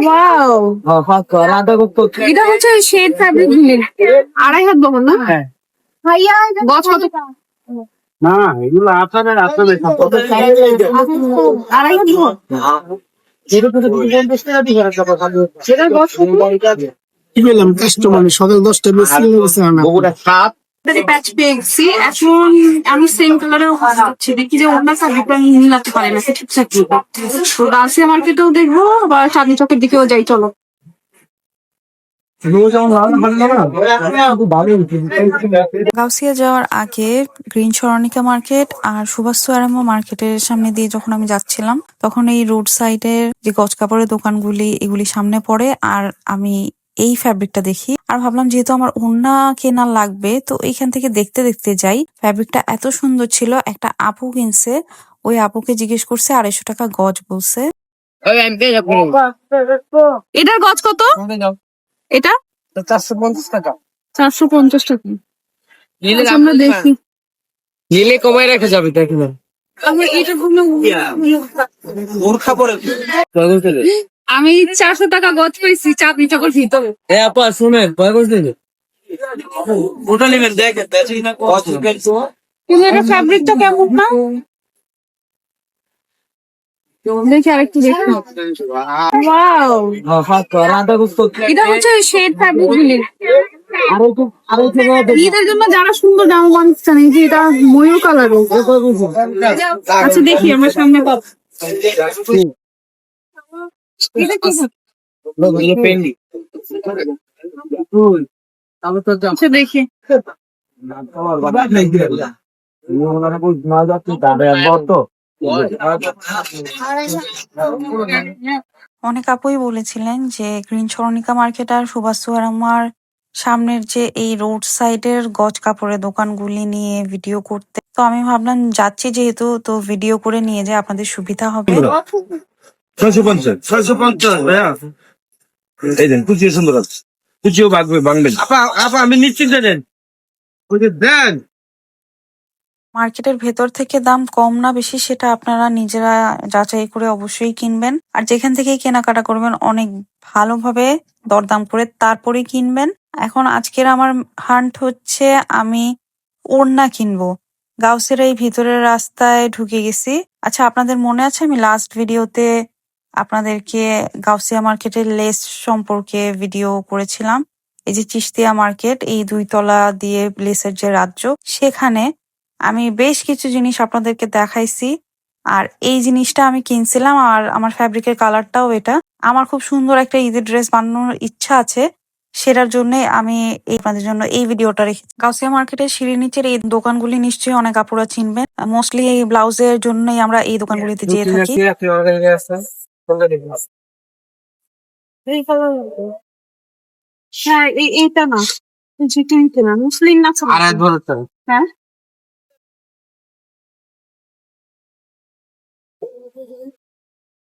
Wow এটা হচ্ছে shade fabric আড়াই হাত বহর না? হ্যাঁ। ভাইয়া গছ কত? না এগুলো আপনাদের আপনাদের আড়াই হাত বহর সেটার গছ কত? কি বললাম কাস্টমার সকাল দশটা বেশি সাত প্যাচ পেয়ে গেছি এখন আমি সেম কালারের হচ্ছে দেখি যে অন্য আমি মিলাতে পারি না ঠিকঠাক তো মার্কেটেও দেখব বা চাঁদনি চকের দিকেও যাই চলো। গাউসিয়া যাওয়ার আগে গ্রিন সরণিকা মার্কেট আর সুভাষ সোয়ারামো মার্কেটের সামনে দিয়ে যখন আমি যাচ্ছিলাম তখন এই রোড সাইডের যে গজ কাপড়ের দোকানগুলি এগুলি সামনে পড়ে আর আমি এই ফ্যাব্রিকটা দেখি। আর ভাবলাম যেহেতু আমার ওড়না কেনা লাগবে তো এইখান থেকে দেখতে দেখতে যাই। ফ্যাব্রিকটা এত সুন্দর ছিল একটা আপু কিনছে। ওই আপুকে জিজ্ঞেস করছে আড়াইশো টাকা গজ বলছে। এটার গছ কত? এটা? চারশো পঞ্চাশ টাকা। চারশো পঞ্চাশ টাকা। আচ্ছা, আমরা দেখি। নিলে কমাই রাখা যাবে দেখেন আমরা এটা আমি চারশো টাকা গছ পেয়েছি চাঁদনি চকের ভিতরে এ আপা শুনেন কয় করতে ওটা নেবেন দেখেন কিন্তু এটা ফ্যাব্রিকটা কেমন না দেখি আরেকটু দেখি। ওয়াও এটা হচ্ছে শেড ফ্যাব্রিক লিনেন ঈদের জন্য যারা সুন্দর জামা বানাতে চান এই যে এটা ময়ূর কালার আচ্ছা দেখি আমার সামনে পাব। দেখি। অনেক আপুই বলেছিলেন যে গ্রিন সরণিকা মার্কেট আর সুভাষ সুয়ারামার সামনের যে এই রোড সাইডের গজ কাপড়ের দোকানগুলি নিয়ে ভিডিও করতে। তো আমি ভাবলাম যাচ্ছি যেহেতু তো ভিডিও করে নিয়ে যে আপনাদের সুবিধা হবে। ছয়শো পঞ্চাশ ছয়শো পঞ্চাশ ভাইয়া। এই দেন কুচিও সুন্দর আছে। কুচিও বাগবে বাংবেন। আপা আপা আমি নিশ্চিন্ত দেন। দেন। মার্কেটের ভেতর থেকে দাম কম না বেশি সেটা আপনারা নিজেরা যাচাই করে অবশ্যই কিনবেন। আর যেখান থেকেই কেনাকাটা করবেন অনেক ভালোভাবে দরদাম করে তারপরে কিনবেন। এখন আজকের আমার হান্ট হচ্ছে আমি ওড়না কিনবো। গাউসের এই ভিতরের রাস্তায় ঢুকে গেছি। আচ্ছা আপনাদের মনে আছে আমি লাস্ট ভিডিওতে আপনাদেরকে গাউসিয়া মার্কেটের লেস সম্পর্কে ভিডিও করেছিলাম। এই যে চিস্তিয়া মার্কেট এই দুই তলা দিয়ে লেসের যে রাজ্য সেখানে আমি বেশ কিছু জিনিস আপনাদেরকে দেখাইছি। আর এই জিনিসটা আমি কিনছিলাম আর আমার ফ্যাব্রিকের কালারটাও এটা। আমার খুব সুন্দর একটা ঈদের ড্রেস বানানোর ইচ্ছা আছে সেটার জন্য আমি এই আপনাদের জন্য এই ভিডিওটা রেখেছি। গাউসিয়া মার্কেটের সিঁড়ি নিচের এই দোকানগুলি নিশ্চয়ই অনেক আপুরা চিনবেন। মোস্টলি এই ব্লাউজের জন্যই আমরা এই দোকানগুলিতে যেয়ে থাকি। হ্যাঁ এইটা না যেটা না মুসলিম না আর এক হ্যাঁ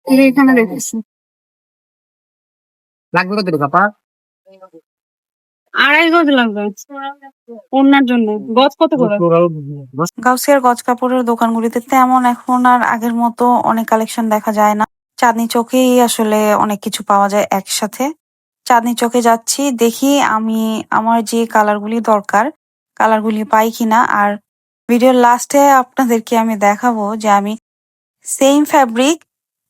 এই রেখেছি লাগবে কত টাকা আপা আড়াই গজ লাগবে ওনার জন্য। গজ কত করে? গাউসিয়ার গজ কাপড়ের দোকানগুলিতে তেমন এখন আর আগের মতো অনেক কালেকশন দেখা যায় না। চাঁদনি চকেই আসলে অনেক কিছু পাওয়া যায় একসাথে। চাঁদনি চকে যাচ্ছি, দেখি আমি আমার যে কালারগুলি দরকার, কালারগুলি পাই কিনা। আর ভিডিওর লাস্টে আপনাদেরকে আমি দেখাবো যে আমি সেম ফ্যাব্রিক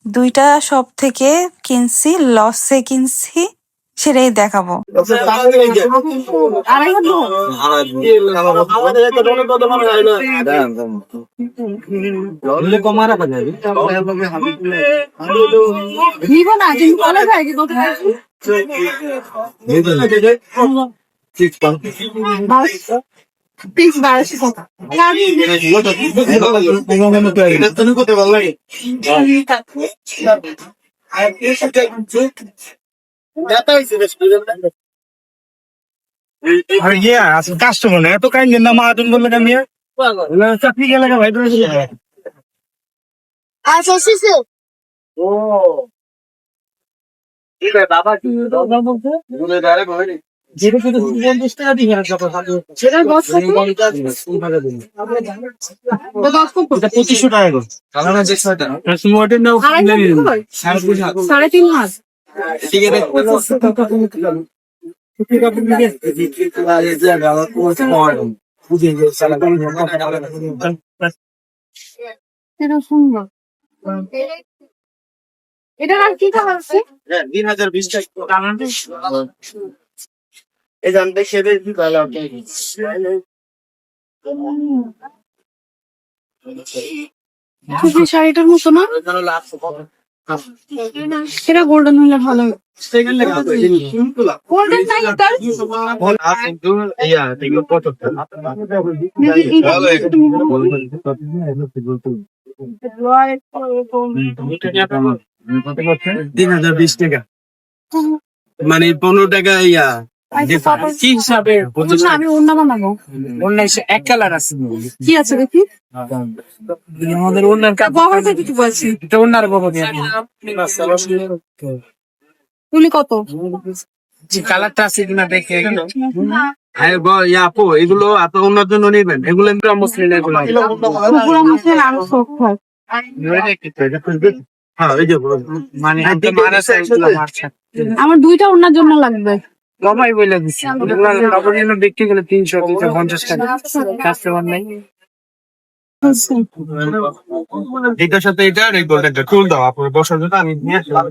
দুইটা শপ থেকে কিনছি লসে কিনছি। সেটাই দেখাবো। করতে ভালো লাগে আরে ইয়ে আছে কাস্টমার এত কাইন্ড না মাহাতুন বললে কেন চাকরি গেলে ভাই আচ্ছা শিশু ও। বাবা কি? বলছে যেটা শুধু পঞ্চাশ টাকা দিয়ে সেটার গজ কত তো গজ কত এটা পঁচিশশো টাকা? সাড়ে তিন আছে এটা সুন্দর কি কালার আছে তিন হাজার বিশ এই জানতে সেবে খুবই শাড়িটার মতো না? এটা গোল্ডেন হলে ভালো গোল্ডেন নাই তার? ইয়া এগুলো পঁচাত্তর। তিন হাজার বিশ টাকা। মানে পনেরো টাকা ইয়া। কি হিসাবে আমি অন্য বানাবো। উনিশ এক কালার আছে। কি আছে দেখি? আমাদের অন্যান্য বাবার থেকে কি বলছি। এটা অন্যার বাবা দিয়ে কত? যে কালারটা আছে কিনা দেখে হ্যাঁ ব- আপু এগুলো এত উন্নত জন্য নেবেন। এগুলো পুরা মুসলিম এগুলো পুরো মুখে আরও সফট হয়। হ্যাঁ যে মানে হ্যাঁ, এগুলো আমার দুইটা ওনার জন্য লাগবে। কমাই বলে দিচ্ছি কাপড় জন্য বিক্রি করলে তিনশো তিনশো পঞ্চাশ টাকা। কাস্টমার নাই। এটার সাথে এটা আর এই গোল্ডেনটা টুল দাও আপনার বসার জন্য আমি নিয়ে আসলাম।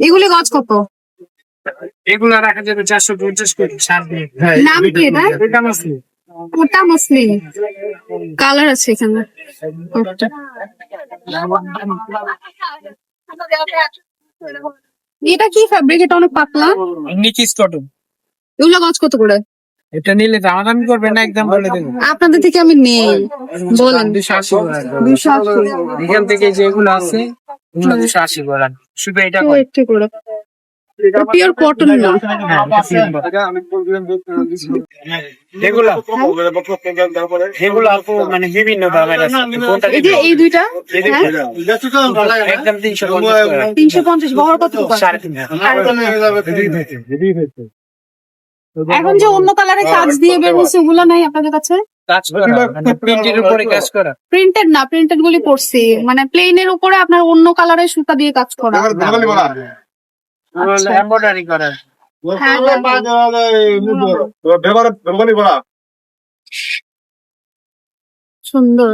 এগুলি গজ কত? এগুলো রাখা যাবে চারশো পঞ্চাশ করে সার দিয়ে। নাম কি এটা? এটা মুসলিম ওটা মুসলিম কালার আছে এখানে। একটা। এটা কি ফ্যাব্রিক এটা অনেক পাতলা। নিকিস কটন এগুলো গজ কত করে? এটা নিলে দামাদামি করবে না একদম বলে দেবো। আপনাদের থেকে আমি নেই বলেন। এখান থেকে যেগুলো আছে দুশো আশি করেন শুধু এটা করে। পিওর কটন না। এগুলো এগুলো আপু মানে বিভিন্ন দামের এই যে এই দুইটা? হ্যাঁ? একদম তিনশো পঞ্চাশ করে। তিনশো পঞ্চাশ বহর কত? করে? সাড়ে তিন হাজার। এখন যে অন্য কালারের কাজ দিয়ে বের হচ্ছে ওগুলো নাই আপনাদের কাছে? মানে প্রিন্টেড না প্রিন্টেড গুলি পড়ছি। মানে প্লেনের উপরে আপনার অন্য কালারের সুতা দিয়ে কাজ করা। এমব্রয়ডারি করা। হ্যাঁ, সুন্দর।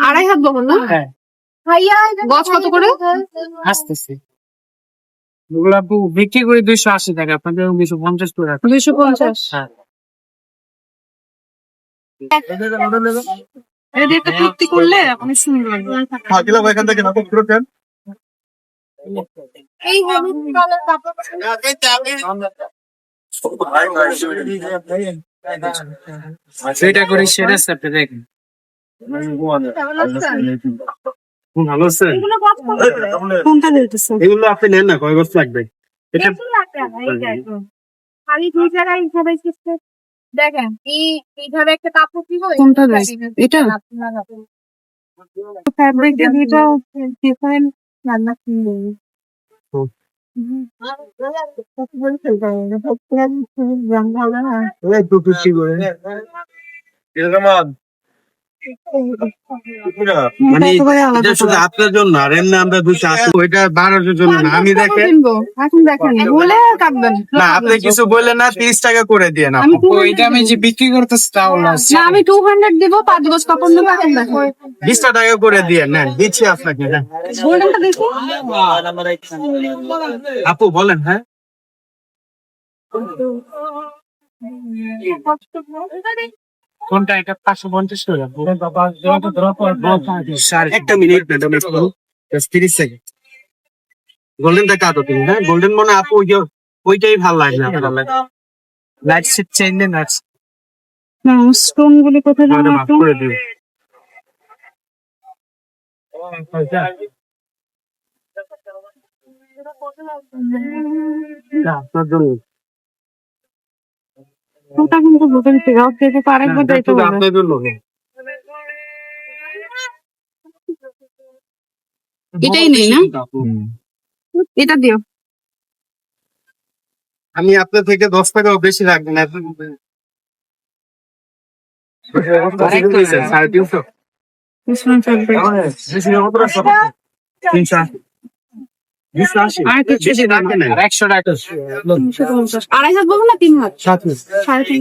আড়াই হাত বহর না? হ্যাঁ। কত করে? আসতেছে ওগুলো বিক্রি করে দুইশো আশি টাকা আপনাদের দুইশো পঞ্চাশ করে দুইশো পঞ্চাশ। হ্যাঁ। করলে অনেক সুন্দর লাগবে এখান থেকে নাটক করে দেন এই হলুদ কালার কাপড় সেটা করে সেটা আপনি দেখেন ভালো আছে এগুলো গজ কত করে? কোনটা দিতেছে এগুলো আপনি নেন না কয় বছর লাগবে? এটা খালি দুই জায়গায় হিসাবে দেখেন এই এইভাবে একটা কাপড় কি হয়? কোনটা এটা? ফ্যাব্রিক যে ডিফারেন্ট রান্না কিনবে রান্না মানে এটা শুধু আপনার জন্য আর এমনি আমরা দুশো আশি। ওইটা বারোশোর জন্য না আমি দেখেন। এখন দেখেন বলে কাটবেন না আপনি কিছু বললেন না তিরিশ টাকা করে দিয়ে না আমি যে বিক্রি করতেছে তাও না আমি টু হান্ড্রেড দিব পাঁচ গজ কাপড় নেব বিশটা টাকা করে দিয়ে নেন দিচ্ছি আপনাকে হ্যাঁ। আপু বলেন হ্যাঁ। কোনটা? এটা পাঁচশো পঞ্চাশ একটা মিনিট ম্যাডাম তিরিশ সেকেন্ড গোল্ডেনটা কাটো তুমি হ্যাঁ? গোল্ডেন মনে আপু ওই যে ওইটাই ভালো লাগে না আপনার লাইট সেট চেঞ্জ নাচ স্টোন গুলি কোথায় ওটা ভাগ করে দিও। না, আপনার জন্য। ওটা কিন্তু বুঝে নিতে গাও থেকে তো আরেকবার না, যাইতে শুধু হবে আপনার জন্য এটাই নেই না? এটা দিও। আমি আপনার থেকে দশ টাকাও বেশি রাখবেন না। সাড়ে তিনশো। তিনশো। দুশো আশি। আর কিছু বেশি দাম কেন আর একশো টাকা। তিনশো পঞ্চাশ আড়াই হাত বলব না তিন হাত সাড়ে তিন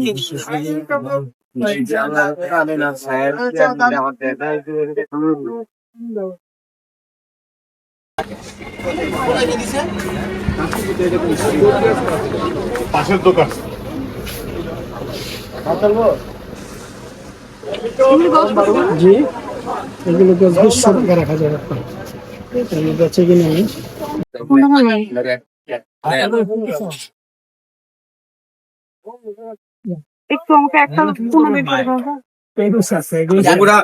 দশ কত জি এগুলো তো দুশো টাকা রাখা যাবে। বেচে কিনে আমি? একটু আমাকে একটা পনেরো বের করে দাও তো। এগুলো আছে এগুলো বগুড়া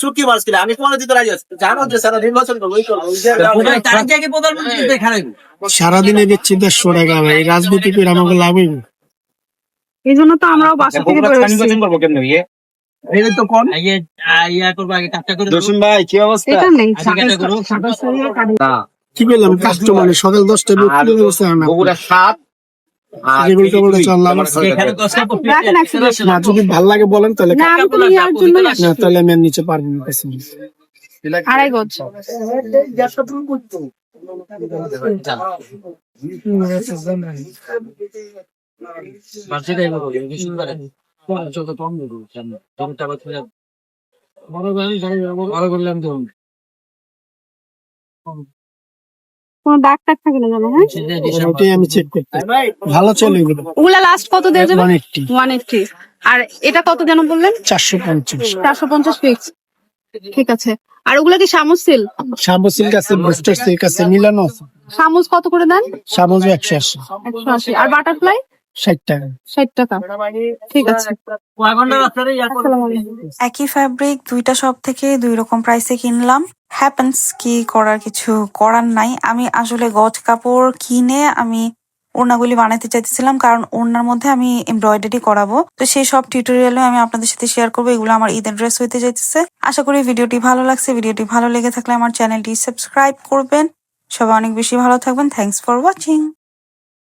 চুক্তি মাছ আমি পনেরো দিতে রাজি আছি জানো যে সারা নির্বাচন সারাদিনে দিচ্ছি দেড়শো রাজনীতি করে আমাকে লাভ হইবে এই জন্য তো আমরাও বাসা থেকে। নির্বাচন করব কেমন ইয়ে এই তো কোন ইয়া করব আগে কাজটা করে দর্শন ভাই কি অবস্থা কি করলাম? কাস্টমার সকাল দশটা বিক্রি হয়েছে না। বগুড়া সাত যদি ভালো লাগে বলেন তাহলে তাহলে আমি নিচে পারব না। আড়াই গজ। কোনো দাগ টাগ থাকে না জানো হ্যাঁ? ওটাই আমি চেক করতে ভালো চলে এগুলো। ওগুলা লাস্ট কত দেওয়া যাবে? ওয়ান এইটটি ওয়ান এইটটি আর এটা কত যেন বললেন? চারশো পঞ্চাশ। চারশো পঞ্চাশ ফিক্স ঠিক আছে। আর ওগুলা কি সামুজ সিল শাম্বু সিল্ক আছে বুস্টার সিল্ক আছে মিলানো সামুজ কত করে দেন? আশি। একশো আশি। আর বাটারফ্লাই ষাট টাকা। ষাট টাকা। ঠিক আছে। একই ফ্যাব্রিক দুইটা শপ থেকে দুই রকম প্রাইসে কিনলাম। হ্যাপেন্স কি করার কিছু করার নাই। আমি আসলে গজ কাপড় কিনে আমি ওড়নাগুলি বানাতে চাইতেছিলাম, কারণ ওড়নার মধ্যে আমি এমব্রয়ডারি করাবো। তো সেই সব টিউটোরিয়াল আমি আপনাদের সাথে শেয়ার করব, এগুলো আমার ঈদের ড্রেস হইতে চাইতেছে আশা করি ভিডিওটি ভালো লাগছে, ভিডিওটি ভালো লেগে থাকলে আমার চ্যানেলটি সাবস্ক্রাইব করবেন। সবাই অনেক বেশি ভালো থাকবেন থ্যাংকস ফর ওয়াচিং